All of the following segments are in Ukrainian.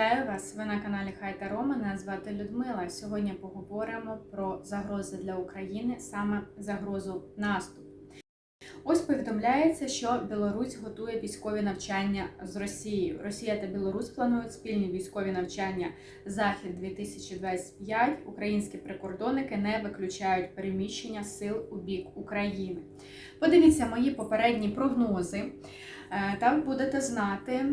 Вітаю вас! Ви на каналі Хай та Рома. Мене звати Людмила. Сьогодні поговоримо про загрози для України, саме загрозу наступу. Ось повідомляється, що Білорусь готує військові навчання з Росією. Росія та Білорусь планують спільні військові навчання Захід 2025. Українські прикордонники не виключають переміщення сил у бік України. Подивіться мої попередні прогнози. Е, Так будете знати,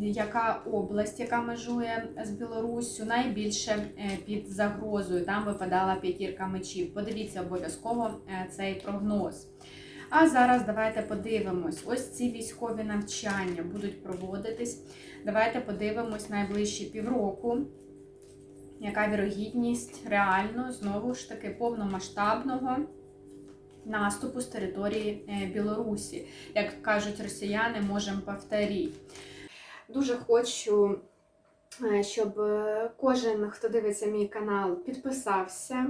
яка область, яка межує з Білоруссю, найбільше е, під загрозою. Там випадала п'ятірка мечів. Подивіться обов'язково е, цей прогноз. А зараз давайте подивимось. Ось ці військові навчання будуть проводитись. Давайте подивимось найближчі півроку. Яка вірогідність реально знову ж таки повномасштабного наступу з території е, Білорусі? Як кажуть росіяни, можемо повторити. Дуже хочу, е, щоб е, кожен, хто дивиться мій канал, підписався,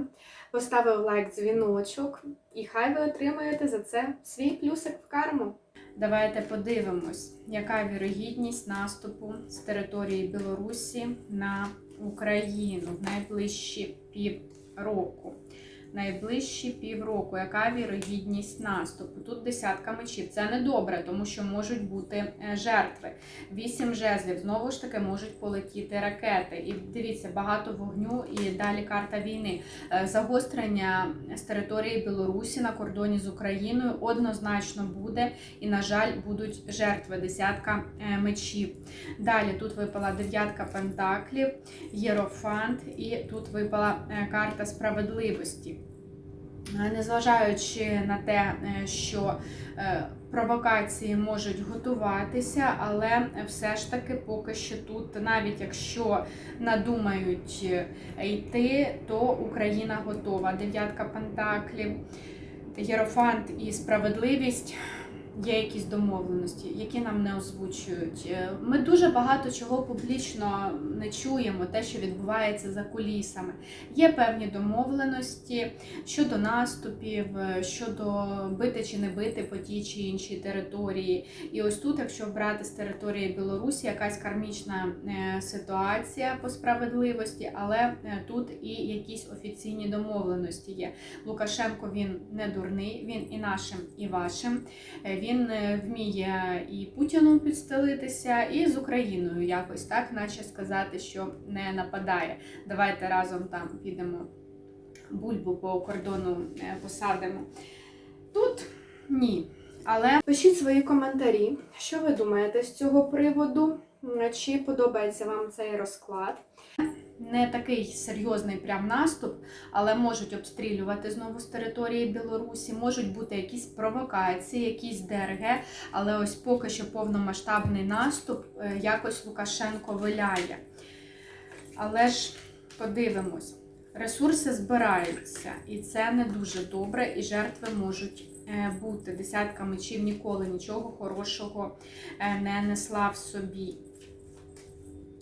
поставив лайк, дзвіночок, і хай ви отримаєте за це свій плюсик в карму. Давайте подивимось, яка вірогідність наступу з території Білорусі на Україну в найближчі півроку. Найближчі півроку, яка вірогідність наступу? Тут десятка мечів. Це не добре, тому що можуть бути е, жертви. Вісім жезлів знову ж таки можуть полетіти ракети. І дивіться, багато вогню і далі карта війни. Е, Загострення з території Білорусі на кордоні з Україною однозначно буде, і, на жаль, будуть жертви. Десятка е, мечів. Далі тут випала дев'ятка пентаклів, єрофант, і тут випала карта справедливості. Е, Незважаючи на те, е, що е, провокації можуть готуватися, але все ж таки поки що тут, навіть якщо надумають йти, то Україна готова. Дев'ятка пентаклів, єрофант і справедливість. Є якісь домовленості, які нам не озвучують. Е, Ми дуже багато чого публічно не чуємо, те, що відбувається за кулісами. Є певні домовленості щодо наступів, е, щодо бити чи не бити по тій чи іншій території. І ось тут, якщо брати з території Білорусі, якась кармічна е, ситуація по справедливості, але тут і якісь офіційні домовленості є. Лукашенко він не дурний, він і нашим, і вашим. Е, Він е, вміє і Путіну підстелитися, і з Україною якось так, наче сказати, що не нападає. Давайте разом там підемо бульбу по кордону е, посадимо. Тут ні. Але пишіть свої коментарі, що ви думаєте з цього приводу, чи подобається вам цей розклад. Не такий серйозний прям наступ, але можуть обстрілювати знову з території Білорусі, можуть бути якісь провокації, якісь ДРГ, але ось поки що повномасштабний наступ е, якось Лукашенко виляє. Але ж подивимось, ресурси збираються, і це не дуже добре, і жертви можуть е, бути. Десятка мечів ніколи нічого хорошого е, не несла в собі.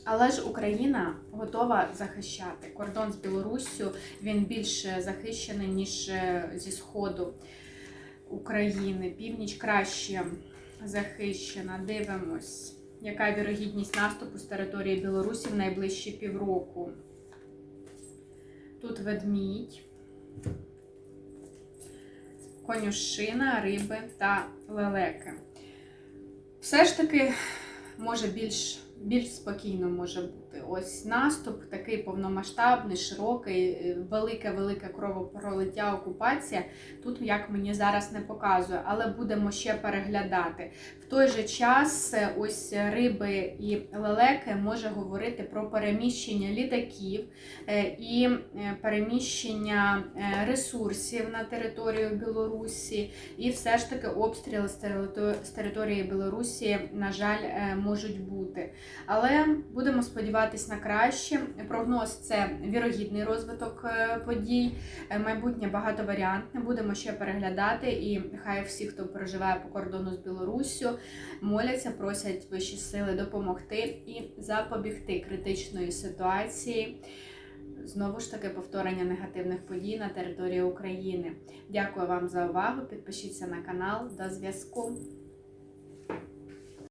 Але ж Україна готова захищати. Кордон з Білоруссю він більш захищений, ніж е, зі Сходу України. Північ краще захищена. Дивимось, яка вірогідність наступу з території Білорусі в найближчі півроку. Тут ведмідь, конюшина, риби та лелеки. Все ж таки може більш більш спокійно може бути. Ось наступ такий повномасштабний, широкий, велике-велике кровопролиття, окупація. Тут, як мені зараз не показує, але будемо ще переглядати. В той же час е, ось риби і лелеки може говорити про переміщення літаків е, і е, переміщення ресурсів на територію Білорусі, і все ж таки обстріли з території Білорусі, на жаль, можуть бути. Але будемо сподіватись на краще. Прогноз це вірогідний розвиток е, подій. Е, Майбутнє багатоваріантне. Будемо ще переглядати. І хай всі, хто переживає по кордону з Білоруссю, моляться, просять вищі сили допомогти і запобігти критичної ситуації. Знову ж таки, повторення негативних подій на території України. Дякую вам за увагу. Підпишіться на канал. До зв'язку.